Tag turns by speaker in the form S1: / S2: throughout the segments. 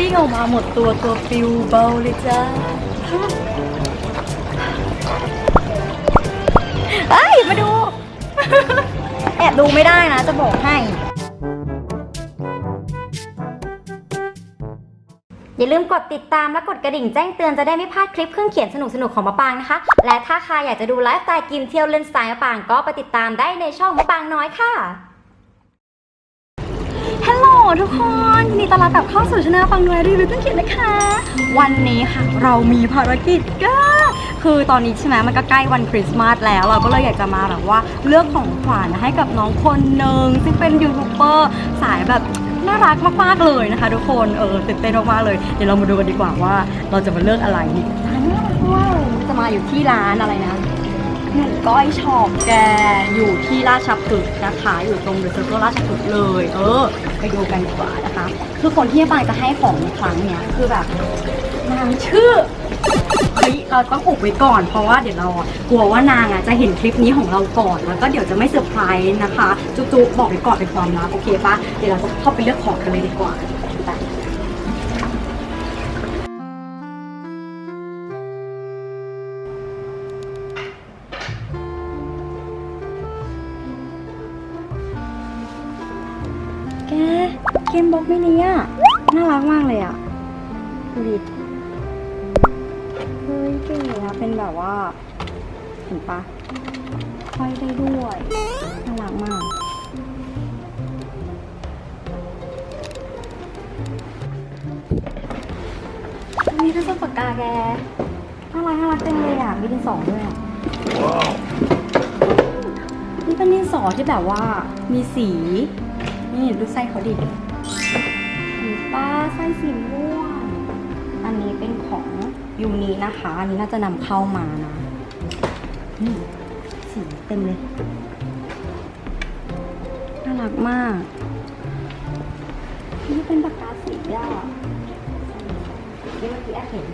S1: ปิ้งออกมาหมดตัวตัวปิวเบาเลยจ้าเอ้ย มาดู แอบดูไม่ได้นะ จะบอกให้
S2: อย่าลืมกดติดตามและกดกระดิ่งแจ้งเตือนจะได้ไม่พลาดคลิปเครื่องเขียนสนุกๆของมะปางนะคะ และถ้าใครอยากจะดูไลฟ์สไตล์กินเที่ยวเล่นสไตล์มะปางก็ไปติดตามได้ในช่องมะปางน้อยค่ะ
S1: ทุกคนยินดีต้อนรับกลับเข้าสู่ช anel ฟังด้วยรีวิวเครื่องเขียนนะคะ วันนี้ค่ะเรามีภารกิจก็คือตอนนี้ใช่ไหมมันก็ใกล้วันคริสต์มาสแล้ว เราก็เลยอยากจะมาแบบว่าเลือกของขวัญให้กับน้องคนหนึ่งซึ่งเป็นยูทูบเบอร์สายแบบน่ารักมากๆเลยนะคะ ทุกคนเออตื่นเต้นมากๆเลยเดี๋ยวเรามาดูกันดีกว่าว่า เราจะมาเลือกอะไรนี่ร้านน่ารักมากเลยจะมาอยู่ที่ร้านอะไรนะ หนึ่งก้อยชอปแกอยู่ที่ราชพฤกษ์นะคะ อยู่ตรงเดอะเซอร์เคิลราชพฤกษ์เลย เออ ไปดูกันดีกว่านะคะ คือคนที่ปางจะให้ของในครั้งเนี้ยคือแบบนางชื่อเฮ้ยเราต้องอุบไว้ก่อนเพราะว่าเดี๋ยวเราอะกลัวว่านางอะจะเห็นคลิปนี้ของเราก่อนแล้วก็เดี๋ยวจะไม่เซอร์ไพรส์นะคะ จุ๊บๆบอกไว้ก่อนเป็นความลับโอเคปะเดี๋ยวเราเข้าไปเลือกของกันเลยดีกว่าไป กมบล็อกมินิอะน่ารักมากเลยอะดูดิเฮ้ยเก๋อะเป็นแบบว่า เห็นปะห้อยได้ด้วยน่ารักมากมีเครื่องปากกาแกน่ารักน่ารักจังเลยอะ มีดินสอด้วยอะนี่เป็นดินสอที่แบบว่ามีสี นี่ดูไส้เขาดิ สีฟ้าไส้สีม่วง อันนี้เป็นของยูนีนะคะ อันนี้น่าจะนำเข้ามานะนี่สีเต็มเลย น่ารักมาก นี่เป็นปากกาสีอะนี่เมื่อกี้แอบเห็น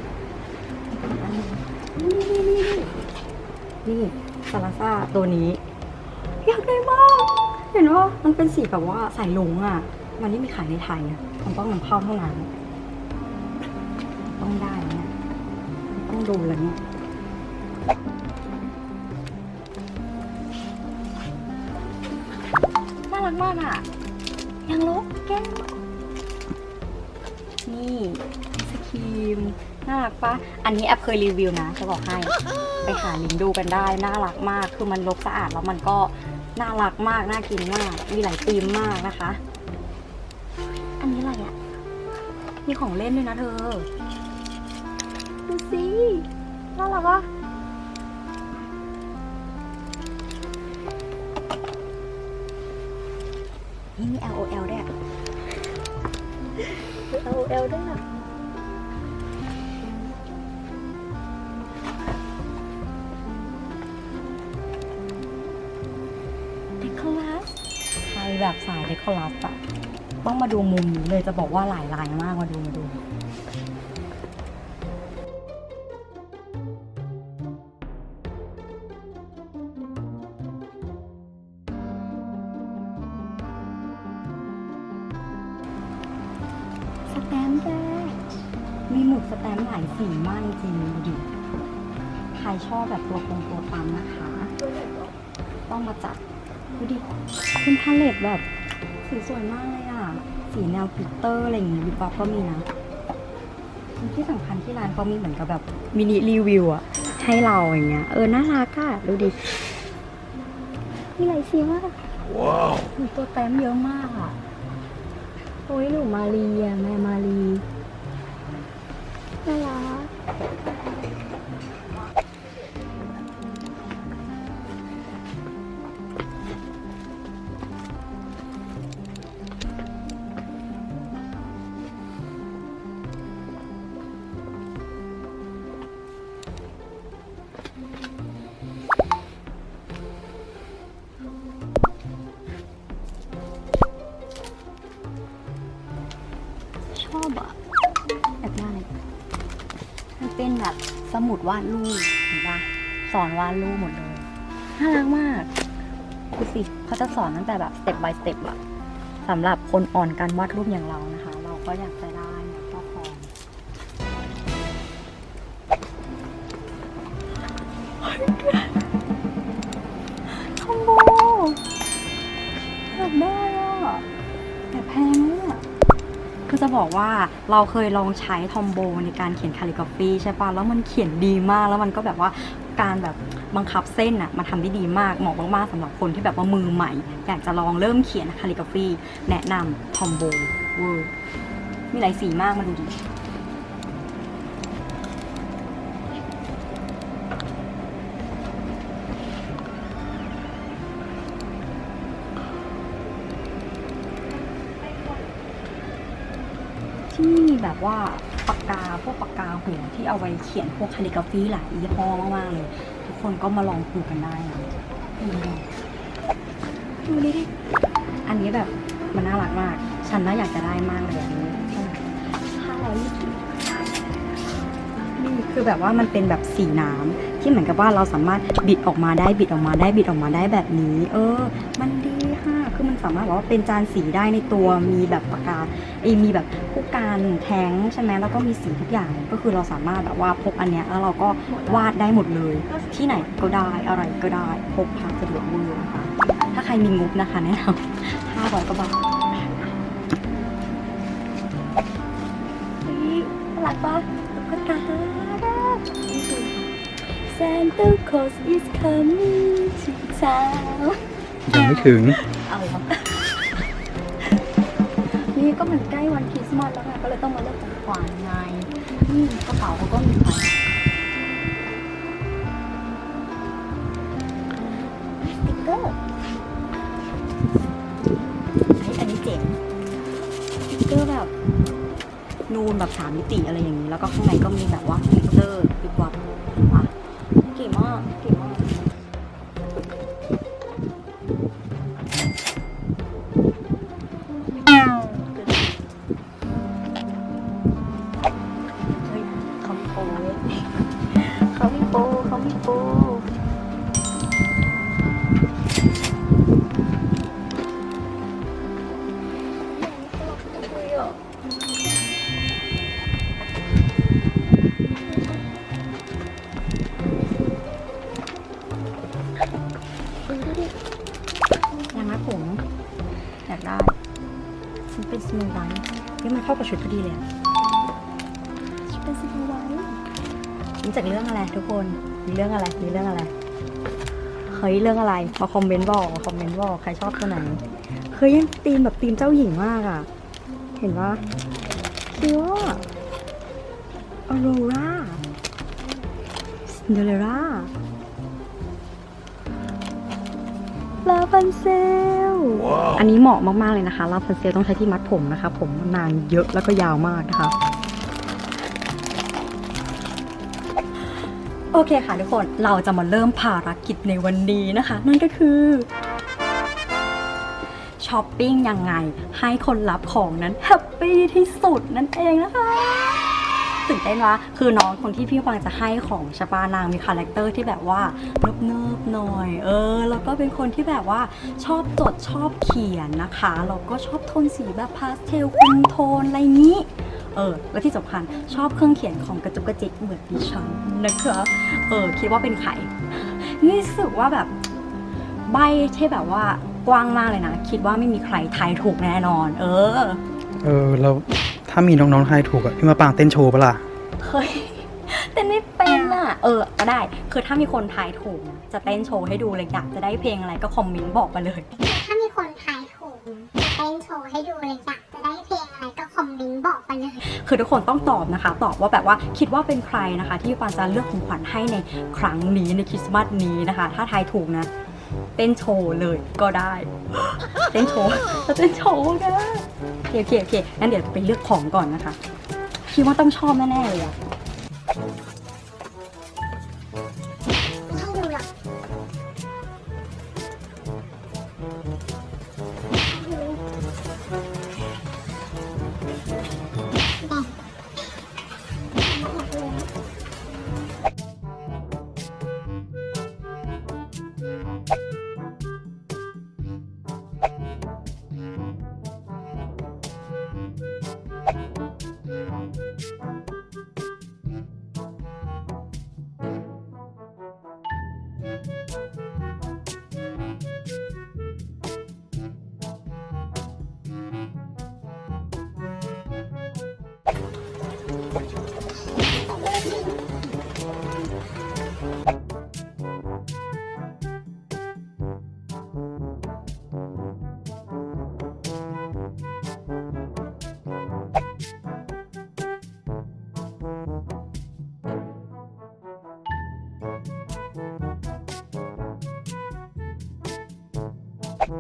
S1: อันนี้นี่นี่นี่นี่ซาลาซาตัวนี้ อยากได้มาก เห็นว่ามันเป็นสีแบบว่าสายลุงอะ มันไม่มีขายในไทยอะมันต้องนำเข้าเท่านั้นต้องได้เนี่ยต้องดูแล้วเนี่ยน่ารักมากอะ ยังลบแก้วนี่ไอศครีมน่ารักปะอันนี้แอปเคยรีวิวนะ จะบอกให้ ไปหาลิงก์ดูกันได้ น่ารักมาก คือมันลบสะอาดแล้วมันก็น่ารักมาก น่ากินมาก มีหลายธีมมากนะคะ มีของเล่นด้วยนะเธอ ดูสิน่ารักวะนี่มี LOL ด้วยอะ LOL ด้วยอะเดคอลัสใครแบบสายเดคอลัสอะ ต้องมาดูมุมนี้เลยจะบอกว่าหลายลายมากมาดูมาดู สแตมป์แกมีหมุดสแตมป์หลายสีมากจริงๆดูดิใครชอบแบบตัวคงตัวปั๊มนะคะ ต้องมาจัดดูดิเป็นพาเลตแบบสีสวยมากเลยอะ สีแนวกลิตเตอร์อะไรอย่างงี้วิบวับก็มีนะที่สำคัญที่ร้านเขามีเหมือนกับแบบมินิรีวิวอะให้เราอย่างเงี้ย เออ น่ารักอะดูดิ มีหลายสีมาก ว้าวมีตัวแต้มเยอะมากอะโอ้ยหนูมารีอะแม่มารีน่ารัก มุดวาดรูปเห็นปะสอนวาดรูปหมดเลยน่ารักมากดูสิเขาจะสอนตั้งแต่แบบสเต็ปบายสเต็ปอะสำหรับคนอ่อนการวาดรูปอย่างเรานะคะ เราก็อยากจะได้อยากก็พอโอ้ย คือจะบอกว่าเราเคยลองใช้ทอมโบในการเขียนคาลิกราฟีใช่ปะแล้วมันเขียนดีมาก แล้วมันก็แบบว่าการแบบบังคับเส้นอะมันทำได้ดีมากเหมาะมากๆสำหรับคนที่แบบว่ามือใหม่ อยากจะลองเริ่มเขียนคาลิกราฟีแนะนำทอมโบเวอร์มีหลายสีมากมาดูดิ แบบว่าปากกาพวกปากกาหัวที่เอาไว้เขียนพวกคาลิกราฟีหลายยี่ห้อมากๆเลย ทุกคนก็มาลองดูกันได้นะดูดิอันนี้แบบมันน่ารักมาก ฉันน่าอยากจะได้มากเลยอันนี้ห้าร้อยนี่คือแบบว่ามันเป็นแบบสีน้ำที่เหมือนกับว่าเราสามารถบิดออกมาได้บิดออกมาได้บิดออกมาได้แบบนี้ เออ มันดี ค่ะคือมันสามารถแบบว่าเป็นจานสีได้ในตัวมีแบบปากกาเอยมีแบบผู้การแท้งใช่ไหมแล้วก็มีสีทุกอย่างก็คือเราสามารถแบบว่าพกอันเนี้ยแล้วเราก็วาดได้หมดเลย ที่ไหนก็ได้อะไรก็ได้พกพาสะดวกเวอร์นะคะถ้าใครมีงบนะคะแนะนำห้าร้อยกว่าบาทนี่น่ารักปะตุ๊กตานี่คือ Santa Claus is coming to town
S3: ยังไม่ถึง
S1: อะไรครับ นี่ก็มันใกล้วันคริสต์มาสแล้วไงก็เลยต้องมาเลือกของขวัญไงนี่กระเป๋าเขาก็มีขายสติ๊กเกอร์ไอ้อันนี้เจ๋งสติ๊กเกอร์แบบนูนแบบสามมิติอะไรอย่างนี้ แล้วก็ข้างในก็มีแบบว่าฟิลเตอร์ ได้ฉันเป็นสโนไวท์นี่มันเข้ากับชุดพอดีเลยฉันเป็นสโนไวท์รู้จักเรื่องอะไรทุกคนมีเรื่องอะไรมีเรื่องอะไรเฮ้ยเรื่องอะไรมาคอมเมนต์บอกมาคอมเมนต์บอกใครชอบตัวไหนเฮ้ยยังตีมแบบตีมเจ้าหญิงมากอะ เห็นปะคิว่าออโรราซินเดอเรล่าาพันเซล อันนี้เหมาะมากๆเลยนะคะลาพันเซลต้องใช้ที่มัดผมนะคะ ผมนานเยอะแล้วก็ยาวมากนะคะ โอเคค่ะทุกคน เราจะมาเริ่มภารกิจในวันนี้นะคะ นั่นก็คือช้อปปิ้งยังไงให้คนรับของนั้นแฮปปี้ที่สุดนั่นเองนะคะ ตื่นเต้นวะคือน้องคนที่พี่ฟังจะให้ของชปานางมีคาแรคเตอร์ที่แบบว่าเนิบๆหน่อย เออ แล้วก็เป็นคนที่แบบว่าชอบจดชอบเขียนนะคะแล้วก็ชอบโทนสีแบบพาสเทลคุมโทนอะไรนี้เออและที่สำคัญชอบเครื่องเขียนของกระจุกกระจิกเหมือนดิฉันนะคะเออคิดว่าเป็นใครนี่รู้สึกว่าแบบใบที่แบบว่ากว้างมากเลยนะ คิดว่าไม่มีใครทายถูกแน่นอน เออ
S3: เออเรา ถ้ามีน้องๆทายถูกอะพี่มาปางเต้นโชว์ปะล่ะ
S1: เฮ้ยเต้นไม่เป็นอะ เออ ก็ได้ คือถ้ามีคนทายถูกนะจะเต้นโชว์ให้ดูเลยอยากจะได้เพลงอะไรก็คอมเมนต์บอกมาเลย
S4: ถ้ามีคนทายถูกจะเต้นโชว์ให้ดูเลยอยากจะได้เพลงอะไรก็คอมเมนต์บอกมาเลย
S1: คือทุกคนต้องตอบนะคะ ตอบว่าแบบว่าคิดว่าเป็นใครนะคะ ที่ปานจะเลือกของขวัญให้ในครั้งนี้ในคริสต์มาสนี้นะคะ ถ้าทายถูกนะ เต้นโชว์เลยก็ได้ เต้นโชว์เต้นโชว์กันโอเคโอเคโอเคงั้นเดี๋ยวไปเลือกของก่อนนะคะคิดว่าต้องชอบแน่ๆเลยอะ
S4: รอ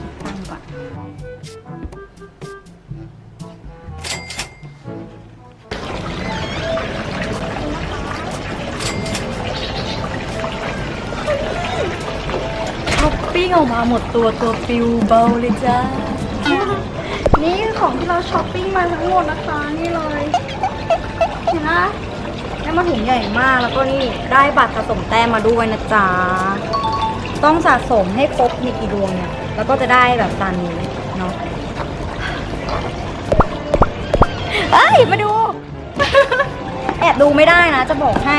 S1: คิดตังค์ก่อน ช้อปปิ้งออกมาหมดตัวตัวปิวเบาเลยจ้า นี่ของที่เราช้อปปิ้งมาทั้งหมดนะคะนี่เลยเห็นนะได้มาถุงใหญ่มากแล้วก็นี่ได้บัตรสะสมแต้มมาด้วยนะจ๊ะ ต้องสะสมให้ครบมีกี่ดวงเนี่ย แล้วก็จะได้แบบตามนี้เนาะเอ้ยมาดู แอบดูไม่ได้นะจะบอกให้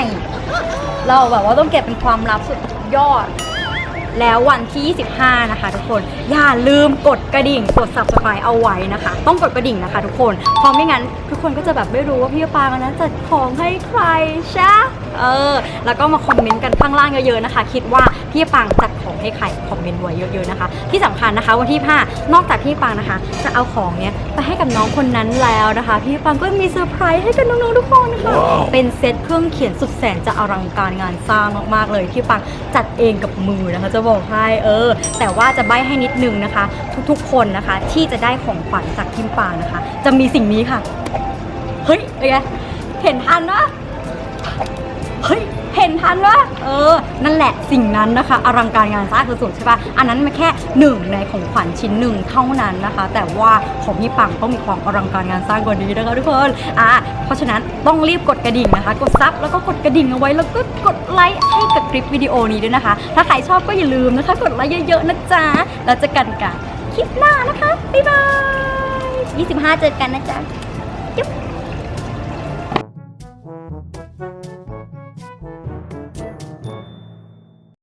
S1: เราแบบว่าต้องเก็บเป็นความลับสุดยอด แล้ววันที่ 25 นะคะ ทุกคนอย่าลืมกดกระดิ่งกด subscribe เอาไว้นะคะ ต้องกดกระดิ่งนะคะ ทุกคนเพราะไม่งั้นทุกคนก็จะแบบไม่รู้ว่าพี่ปางนั้นจัดของให้ใครใช่เออแล้วก็มาคอมเมนต์กันข้างล่างเยอะๆนะคะ คิดว่า พี่ปางจัดของให้ใครคอมเมนต์ไว้เยอะๆนะคะ ที่สำคัญนะคะวันที่5นอกจากพี่ปางนะคะ จะเอาของเนี้ยไปให้กับน้องคนนั้นแล้วนะคะ พี่ปางก็มีเซอร์ไพรส์ให้กับน้องๆทุกคนค่ะเป็นเซตเครื่องเขียนสุดแสนจะอลังการงานสร้างมากๆเลยที่ปังจัดเองกับมือนะคะ จะบอกให้เออ แต่ว่าจะใบให้นิดนึงนะคะ ทุกๆคนนะคะ ที่จะได้ของขวัญจากพิมปางนะคะ จะมีสิ่งนี้ค่ะ เฮ้ยเป็นไงเห็นทันวะเฮ้ย เห็นทันวะเออ นั่นแหละสิ่งนั้นนะคะ อลังการงานสร้างสุดๆใช่ปะอันนั้นมันแค่หนึ่งในของขวัญชิ้นหนึ่งเท่านั้นนะคะ แต่ว่าของพี่ปังต้องมีความอลังการงานสร้างกว่านี้นะคะทุกคนอะเพราะฉะนั้นต้องรีบกดกระดิ่งนะคะ กดซับแล้วก็กดกระดิ่งเอาไว้แล้วก็กดไลค์ให้กับคลิปวิดีโอนี้ด้วยนะคะ ถ้าใครชอบก็อย่าลืมนะคะ กดไลค์เยอะๆนะจ๊ะแล้วจอกันกันคลิปหน้านะคะบ๊ายบาย25 เจอกันนะจ๊ะ